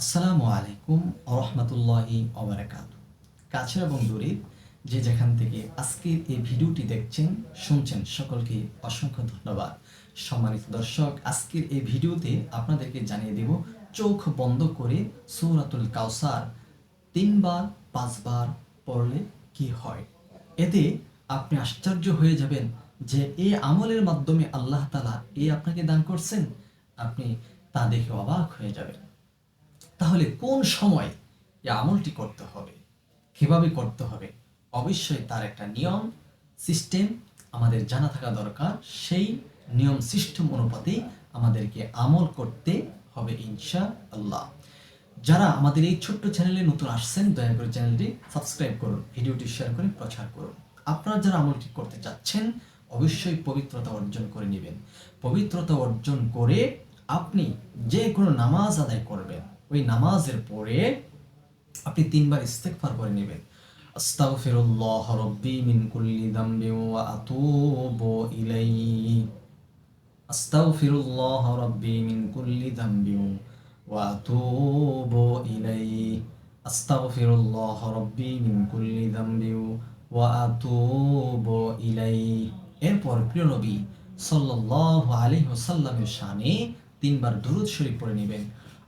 আসসালামু আলাইকুম আরহামতুল্লাহি অবরাকাত কাছের এবং দূরে যে যেখান থেকে আজকের এই ভিডিওটি দেখছেন, শুনছেন, সকলকে অসংখ্য ধন্যবাদ। সম্মানিত দর্শক, আজকের এই ভিডিওতে আপনাদেরকে জানিয়ে দেব, চোখ বন্ধ করে সৌরাতুল কাউসার তিনবার, পাঁচবার পড়লে কি হয়? এতে আপনি আশ্চর্য হয়ে যাবেন যে এই আমলের মাধ্যমে আল্লাহ তালা এ আপনাকে দান করছেন। আপনি তা দেখে অবাক হয়ে যাবেন। তাহলে কোন সময় এই আমলটি করতে হবে? কীভাবে করতে হবে? অবশ্যই তার একটা নিয়ম সিস্টেম আমাদের জানা থাকা দরকার। সেই নিয়ম সিস্টেম অনুপাতে আমাদেরকে আমল করতে হবে ইনশা আল্লাহ যারা আমাদের এই ছোট্ট চ্যানেলে নতুন আসছেন, দয়া করে চ্যানেলটি সাবস্ক্রাইব করুন, ভিডিওটি শেয়ার করে প্রচার করুন। আপনারা যারা আমলটি করতে চাচ্ছেন, অবশ্যই পবিত্রতা অর্জন করে নেবেন। পবিত্রতা অর্জন করে আপনি যে কোনো নামাজ আদায় করবেন। ওই নামাজের পরে আপনি তিনবার ইস্তেগফার করে নেবেন। আস্তাগফিরুল্লাহ রাব্বি মিন কুল্লি যামবি ওয়া আতুবু ইলাইহি। আস্তাগফিরুল্লাহ রাব্বি মিন কুল্লি যামবি ওয়া আতুবু ইলাইহি। আস্তাগফিরুল্লাহ রাব্বি মিন কুল্লি যামবি ওয়া আতুবু ইলাইহি। এরপর প্রিয় নবী সাল্লাল্লাহু আলাইহি ওয়াসাল্লামের শানে তিনবার দুরূদ শরীফ পড়ে নেবেন।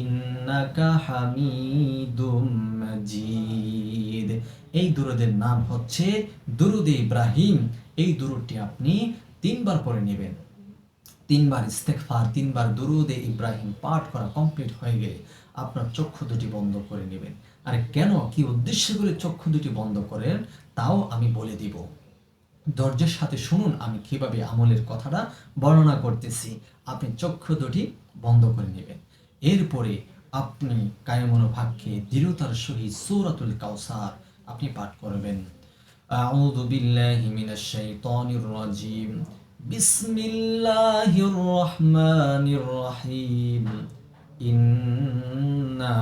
ইন্নাকা হামিদুম মাজিদ। এই দুরুদের নাম হচ্ছে দুরুদে ইব্রাহিম। এই দুরুদটি আপনি তিনবার পড়ে নেবেন। তিনবার ইস্তেকফার তিনবার দুরুদে ইব্রাহিম পাঠ করা কমপ্লিট হয়ে গেলে আপনার চক্ষু দুটি বন্ধ করে নেবেন। আর কেন? কি উদ্দেশ্য করে চক্ষু দুটি বন্ধ করেন? তাও আমি বলে দিব। ধৈর্যের সাথে শুনুন আমি কীভাবে আমলের কথাটা বর্ণনা করতেছি। আপনি চক্ষু দুটি বন্ধ করে নেবেন। এরপরে আপনি কায়মনো ভাগ্যে দৃঢ়তার সহিত সূরাতুল কাউসার আপনি পাঠ করবেন। আউযু বিল্লাহি মিনাশ শাইতানির রাজিম। বিসমিল্লাহির রহমানির রহিম। ইন্না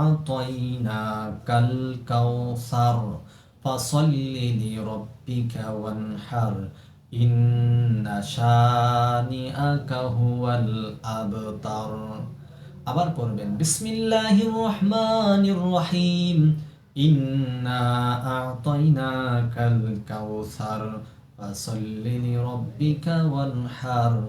আ'তাইনাকাল কাউসার ফাসাল্লি লিরাব্বিকা ওয়ানহার। ইন্না শানিআকা হুয়াল আবতার। আবার পড়বেন। বিসমিল্লাহির রহমানির রহিম। ইন্না আ'তাইনাকাল কাউসার, ফাসাল্লি লিরাব্বিকা ওয়ানহার।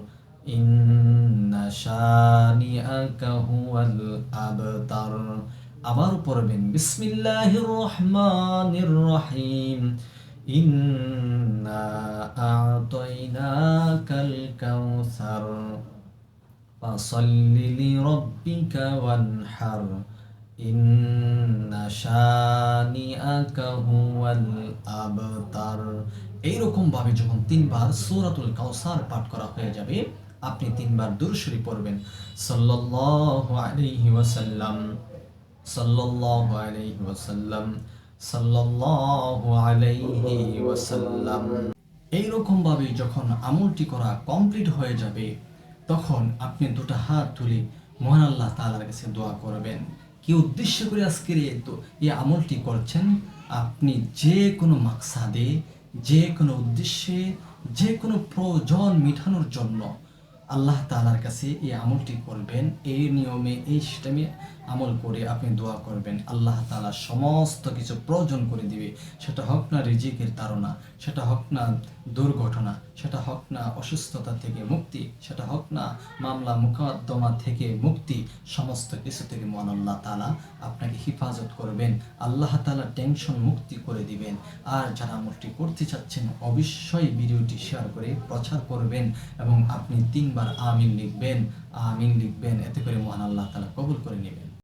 ইন্না শানিআকা হুয়াল আবতার। আবার পড়বেন। বিসমিল্লাহির রহমানির রহিম। ইন্না আ'তাইনাকাল কাউসার। فصل لربك وانحر إن شانئك هو الأبتر এইরকম ভাবে যখন তিনবার সূরাতুল কাউসার পাঠ করা হয়ে যাবে আপনি তিনবার দুরুশরী পড়বেন সাল্লাল্লাহু আলাইহি ওয়াসাল্লাম সাল্লাল্লাহু আলাইহি ওয়াসাল্লাম সাল্লাল্লাহু আলাইহি ওয়াসাল্লাম এইরকম ভাবে যখন আমলটি করা কমপ্লিট হয়ে যাবে তখন আপনি দুটো হাত তুলে মহান আল্লাহ তালার কাছে দোয়া করবেন। কি উদ্দেশ্য করে আজকের এই এই আমলটি করছেন? আপনি যে কোনো মাকসাদে, যে কোনো উদ্দেশ্যে, যে কোনো প্রয়োজন মেটানোর জন্য আল্লাহ তালার কাছে এই আমলটি করবেন। এই নিয়মে, এই সিস্টেমে আমল করে আপনি দোয়া করবেন। আল্লাহ তাআলা সমস্ত কিছু প্রয়োজন করে দিবে। সেটা হোক না রিজিকের তাড়না, সেটা হোক না দুর্ঘটনা, সেটা হোক না অসুস্থতা থেকে মুক্তি, সেটা হোক না মামলা মুকদ্দমা থেকে মুক্তি, সমস্ত কিছু থেকে মহান আল্লাহ তাআলা আপনাকে হেফাজত করবেন। আল্লাহ তাআলা টেনশন মুক্তি করে দিবেন। আর যারা আমলটি করতে চাচ্ছেন, অবশ্যই ভিডিওটি শেয়ার করে প্রচার করবেন এবং আপনি তিনবার আমিন লিখবেন আমিন লিখবেন। এতে করে মহান আল্লাহ তালা কবুল করে নেবেন।